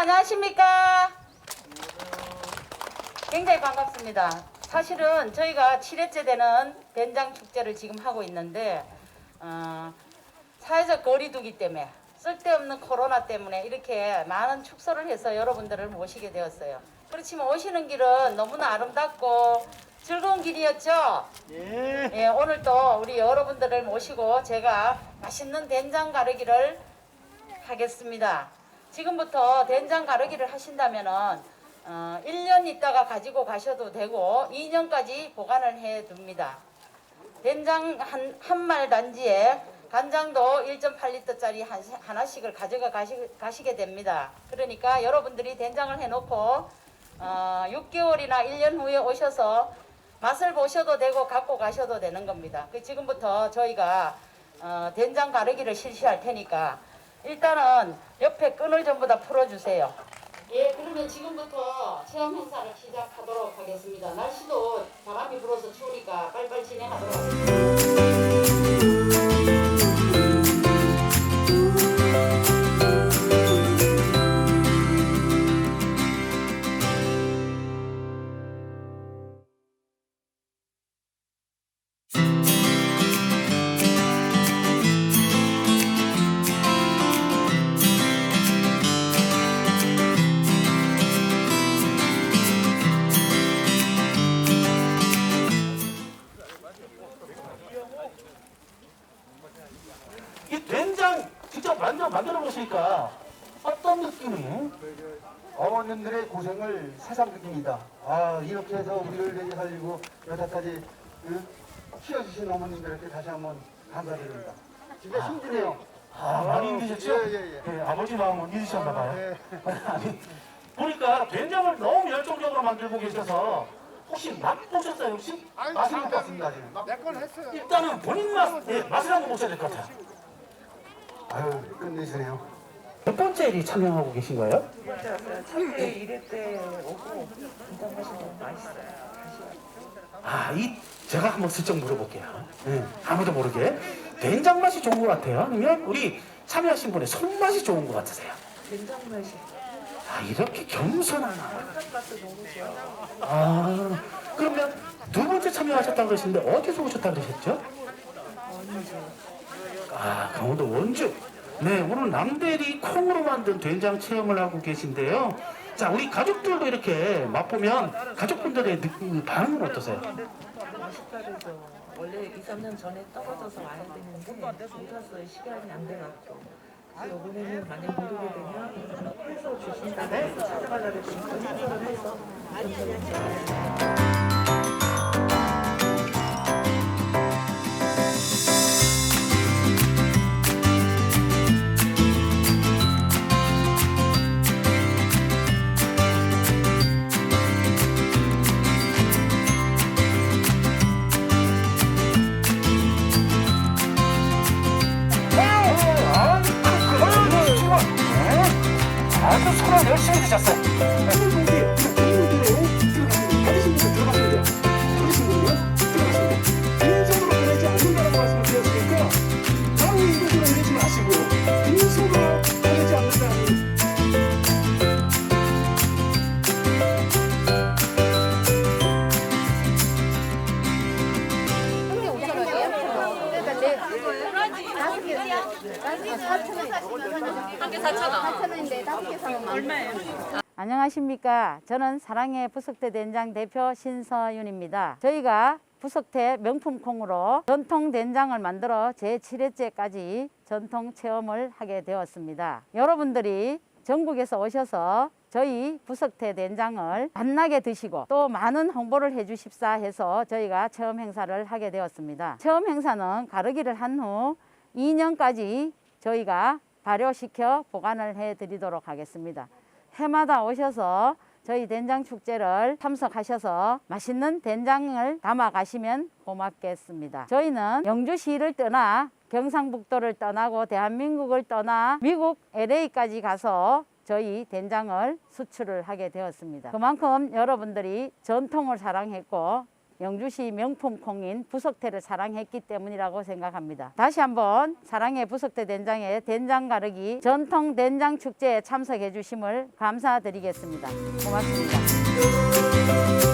안녕하십니까? 굉장히 반갑습니다. 사실은 저희가 7회째 되는 된장 축제를 지금 하고 있는데 어, 사회적 거리두기 때문에 쓸데없는 코로나 때문에 이렇게 많은 축소를 해서 여러분들을 모시게 되었어요. 그렇지만 오시는 길은 너무나 아름답고 즐거운 길이었죠? 예. 예, 오늘 또 우리 여러분들을 모시고 제가 맛있는 된장 가르기를 하겠습니다. 지금부터 된장 가르기를 하신다면은 어, 1년 있다가 가지고 가셔도 되고 2년까지 보관을 해 둡니다. 된장 한, 한 말 단지에 간장도 1.8리터짜리 한, 하나씩을 가져가 가시, 가시게 됩니다. 그러니까 여러분들이 된장을 해놓고 어, 6개월이나 1년 후에 오셔서 맛을 보셔도 되고 갖고 가셔도 되는 겁니다. 그 지금부터 저희가 어, 된장 가르기를 실시할 테니까 일단은 옆에 끈을 전부 다 풀어주세요. 예, 그러면 지금부터 체험 행사를 시작하도록 하겠습니다. 날씨도 바람이 불어서 추우니까 빨리빨리 진행하도록 하겠습니다. 만들어 보시니까 어떤 느낌이? 어머님들의 고생을 세상 느낍니다. 아 이렇게 해서 우리를 되게 살리고 여태까지 응? 키워주신 어머님들께 다시 한번 감사드립니다. 진짜 힘드네요. 아 많이 힘드셨죠? 예, 예, 예. 아버지 마음은 믿으셨나 봐요. 예. 아니, 보니까 된장을 너무 열정적으로 만들고 계셔서 혹시 맛보셨어요 혹시? 맛을 못 봤습니다 지금. 내 건 했어요. 일단은 본인 맛, 예, 맛을 한번 보셔야 될 것 같아요. 아유 끝내주네요. 몇 번째 일이 촬영하고 계신 거예요? 첫째 일회 때 오고 마시면 맛있어요. 아, 이 제가 한번 슬쩍 물어볼게요. 예, 아무도 모르게 된장 맛이 좋은 것 같아요. 아니면 우리 참여하신 분의 손맛이 좋은 것 같으세요? 된장 맛이 아, 이렇게 겸손한 한맛도 너무 좋아. 아, 그러면 두 번째 참여하셨다고 그러시는데 어디서 오셨다고 그러셨죠? 원주 아, 강원도 원주. 네, 오늘 남대리 콩으로 만든 된장 체험을 하고 계신데요. 자, 우리 가족들도 이렇게 맛보면 가족분들의 느낌, 반응은 어떠세요? 맛있다래서 원래 2, 3년 전에 떨어져서 와야 되는데 못 왔어요. 시간이 안 돼갖고. 이번에는 만약 모르게 되면 해서 주신다고 해서 찾아가려고 지금 해서 아주 소란 열심히 드셨어요. 안녕하십니까. 저는 사랑의 부석대 된장 대표 신서윤입니다. 저희가 부석대 명품 콩으로 전통 된장을 만들어 제7회째까지 전통 체험을 하게 되었습니다. 여러분들이 전국에서 오셔서 저희 부석대 된장을 맛나게 드시고 또 많은 홍보를 해주십사 해서 저희가 체험 행사를 하게 되었습니다. 체험 행사는 가르기를 한 후 2년까지 저희가 발효시켜 보관을 해 드리도록 하겠습니다. 해마다 오셔서 저희 된장 축제를 참석하셔서 맛있는 된장을 담아 가시면 고맙겠습니다. 저희는 영주시를 떠나 경상북도를 떠나고 대한민국을 떠나 미국 LA까지 가서 저희 된장을 수출을 하게 되었습니다. 그만큼 여러분들이 전통을 사랑했고 영주시 명품 콩인 부석태를 사랑했기 때문이라고 생각합니다. 다시 한번 사랑의 부석태 된장의 된장 가르기 전통 된장 축제에 참석해 주심을 감사드리겠습니다. 고맙습니다.